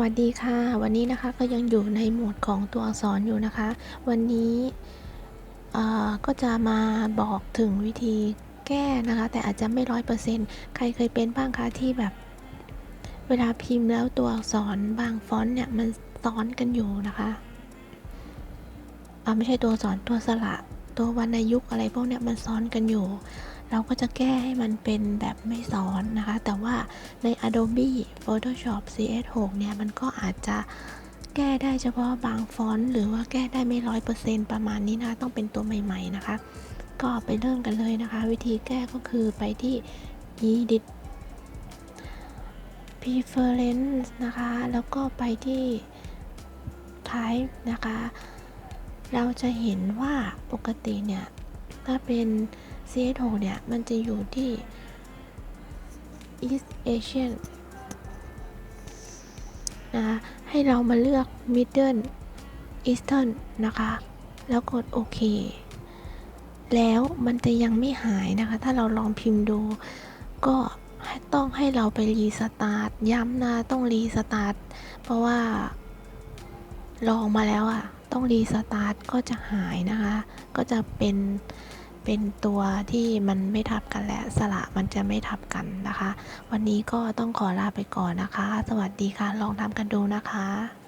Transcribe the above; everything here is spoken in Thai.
วัสดีค่ะ วันนี้นะคะก็ยังอยู่ในหมวดของตัวอักษรอยู่นะคะ วันนี้ก็จะมาบอกถึงวิธีแก้นะคะ แต่อาจจะไม่ร้อยเปอร์เซ็นต์ใครเคยเป็นบ้างคะที่แบบ เวลาพิมพ์แล้วตัวอักษรบางฟอนต์เนี่ยมันซ้อนกันอยู่นะคะอ่าไม่ใช่ตัวอักษรตัวสระ ตัววรรณยุกต์อะไรพวกเนี้ยมันซ้อนกันอยู่ เราก็จะแก้ให้มันเป็นแบบไม่ซ้อนนะคะ แต่ว่าใน Adobe Photoshop CS6 เนี่ย มันก็อาจจะแก้ได้เฉพาะบางฟอนต์หรือว่าแก้ได้ไม่ร้อยเปอร์เซ็นต์ประมาณนี้นะคะ ต้องเป็นตัวใหม่ ๆนะคะ ก็ไปเริ่มกันเลยนะคะ วิธีแก้ก็คือไปที่ Edit Preference นะคะ แล้วก็ไปที่ Type นะคะ เราจะเห็นว่าปกติเนี่ย ถ้าเป็น CS6 เนี่ย มันจะอยู่ที่ East Asian นะให้เรามาเลือก Middle Eastern นะคะ แล้วกดโอเค แล้วมันจะยังไม่หายนะคะ ถ้าเราลองพิมพ์ดู ก็ต้องให้เราไปรีสตาร์ทย้ำนะต้องรีสตาร์ทเพราะว่า ลองมาแล้วอะ่ะ ต้องรีสตาร์ทก็จะหายนะคะ ก็จะเป็นเป็นตัวที่มันไม่ทับกันและสระมันจะไม่ทับกันนะคะ วันนี้ก็ต้องขอลาไปก่อนนะคะ สวัสดีค่ะ ลองทำกันดูนะคะ